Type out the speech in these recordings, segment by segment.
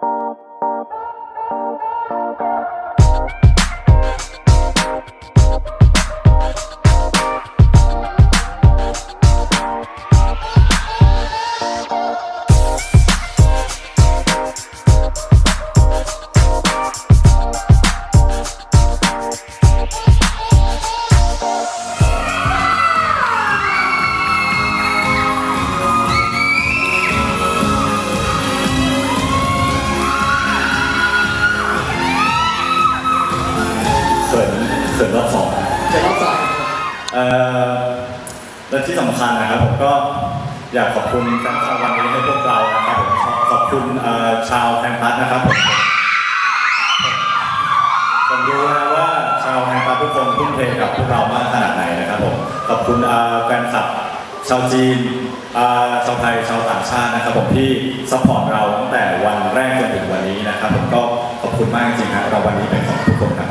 Thank you. เอ่อและที่สำคัญนะครับผมก็อยากขอบคุณแฟนคลับวันนี้ให้พวกเรานะครับผมขอบคุณเอ่อชาวแฟนพัทนะครับผมผมรู้นะว่าชาวแฟนพัททุกคนทุ่มเทกับพวกเรามากขนาดไหนนะครับผมขอบคุณเอ่อแฟนคลับชาวจีนเอ่อชาวไทยชาวต่างชาตินะครับผมที่ซัพพอร์ตเราตั้งแต่วันแรกจนถึงวันนี้นะครับผมก็ขอบคุณมากจริงๆครับเราวันนี้เป็นของทุกคนครับ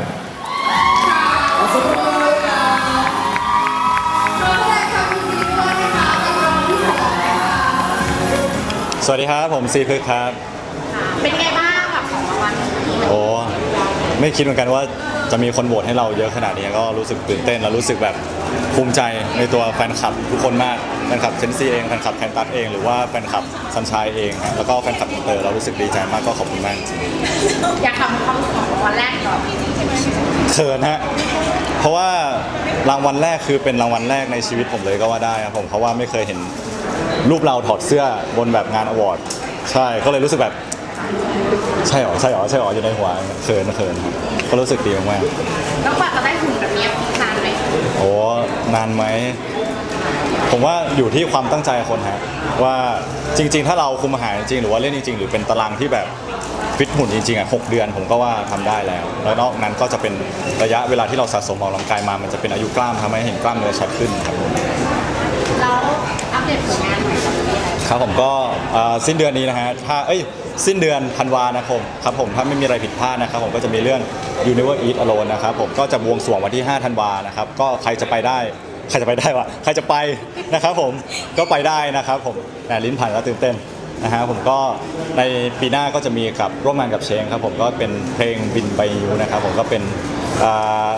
สวัสดีครับ ผมซีพึกครับ เป็นไงบ้างกับของรางวัลนี้โอ้ไม่คิดเหมือนกันว่าจะมีคนโหวตให้เราเยอะขนาดนี้ก็รู้สึกตื่นเต้นแล้วรู้สึกแบบภูมิใจในตัวแฟนคลับทุกคนมากแฟนคลับเชนซี่เองแฟนคลับแคนตัสเอง หรือว่าแฟนคลับซันชายเองฮะแล้วก็แฟนคลับอินเตอร์เรารู้สึกดีใจมากก็ขอบคุณมากจริงอยากทำความรู้สึกของรางวัลแรกก่อนเขินฮะเพราะว่ารางวัลแรกคือเป็นรางวัลแรกในชีวิตผมเลยก็ว่าได้ครับผมเพราะว่าไม่เคยเห็น รูปเราถอดเสื้อบนแบบงานอวอร์ดใช่ก็เลยรู้สึกแบบใช่หรอใช่หรอใช่หรออยู่ในหัวเขินเขินครับก็รู้สึกดีมากๆแล้วกว่าจะได้หุ่นแบบนี้นานไหมโอ้นานไหมผมว่าอยู่ที่ความตั้งใจคนฮะว่าจริง ๆ ถ้าเราคุมอาหารจริงๆหรือว่าเล่นจริง ๆ หรือเป็นตารางที่แบบฟิตหุ่นจริงๆอะหกเดือนผมก็ว่าทำได้แล้ว แล้วนอกนั้นก็จะเป็นระยะเวลาที่เราสะสมออกกำลังกายมามันจะเป็นอายุกล้ามทำให้เห็นกล้ามเนื้อชัดขึ้นครับผมแล้วอัป เดตผลงานหน่อยครับมีอะไรครับผมก็เอ่อสิ้นเดือนนี้นะฮะถ้าเอ้ยสิ้นเดือนธันวานะครับครับผมถ้าไม่มีอะไรผิดพลาดนะครับผมก็จะมีเรื่อง u n i v e r Eat Alone นะครับผมก็จะบวงสรวงวันที่ 5 ธันวานะครับก็ใครจะไปได้ใครจะไปได้วะใครจะไปนะครับผมก็ไปได้นะครับผมแหมลิ้นผ่านแล้วตื่นเต้นนะฮะผมก็ในปีหน้าก็จะมีกับร่วมงานกับเชงครับผมก็เป็นเพลงบินไปยูนะครับผมก็เป็นอ่า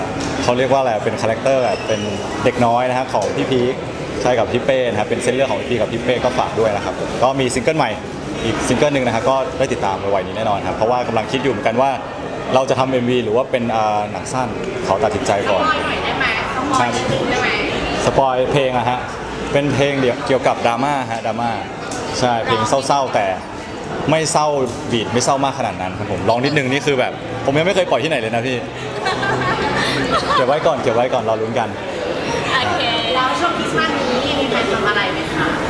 เขาเรียกว่าอะไรเป็นคาแรคเตอร์แบบเป็นเด็กน้อยนะฮะของพี่พีค ใช่กับพี่เป้นะครับเป็นเส้นเรื่องของพี่กับพี่เป้ก็ฝากด้วยนะครับผมก็มีซิงเกิลใหม่อีกซิงเกิลหนึ่งนะครับก็ได้ติดตามไวๆนี้แน่นอนครับเพราะว่ากำลังคิดอยู่เหมือนกันว่า เราจะทำ MV หรือว่าเป็นอ่าหนังสั้นขอตัดสินใจสก่อนปอยหน่อยได้ไหมสปอยนิดนึงได้ไหมสปอยเพลงอะฮะ เป็นเพลงเดียวเกี่ยวกับดราม่าฮะดราม่าใช่เพลงเศร้าๆ แต่ไม่เศร้าบีดไม่เศร้ามากขนาดนั้นครับผมลองนิดนึงนี่คือแบบ ผมยังไม่เคยปล่อยที่ไหนเลยนะพี่ เก็บไว้ก่อนเก็บไว้ก่อนรอลุ้นกัน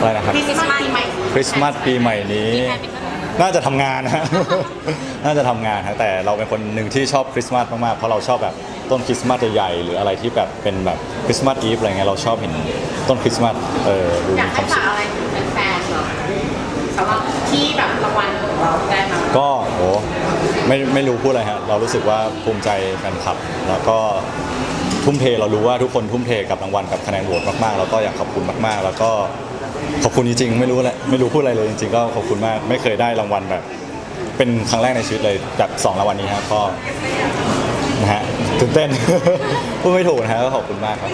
อะไรนะครับ คริสต์มาสปีใหม่คริสต์มาสปีใหม่นี้ น่าจะทำงานนะ น่าจะทำงานครับแต่เราเป็นคนหนึ่งที่ชอบคริสต์มาสมากๆ เพราะเราชอบแบบต้นคริสต์มาสใหญ่ๆหรืออะไรที่แบบเป็นแบบคริสต์มาสอีฟอะไรเงี้ยเราชอบเห็นต้นคริสต์มาสเออดูอยากมีคให้วามสุฝากข อะไรถึงแฟนๆเหรอสำหรับที่แบบรางวัลของเราได้มาก็โหไม่ไม่รู้พูดอะไรฮะเรารู้สึกว่าภูมิใจแฟนคลับ แล้วก็ทุ่มเทเรารู้ว่าทุกคนทุ่มเทกับรางวัลกับคะแนนโหวตมากๆ แล้วก็อยากขอบคุณมากๆ แล้วก็ ขอบคุณจริงๆ ไม่รู้แหละไม่รู้พูดอะไรเลยจริงๆก็ขอบคุณมาก ไม่เคยได้รางวัลแบบ เป็นครั้งแรกในชีวิตเลยแบบสองรางวัลนี้ครับก็นะฮะตื่นเต้น พูดไม่ถูกนะฮะก็ขอบคุณมากครับ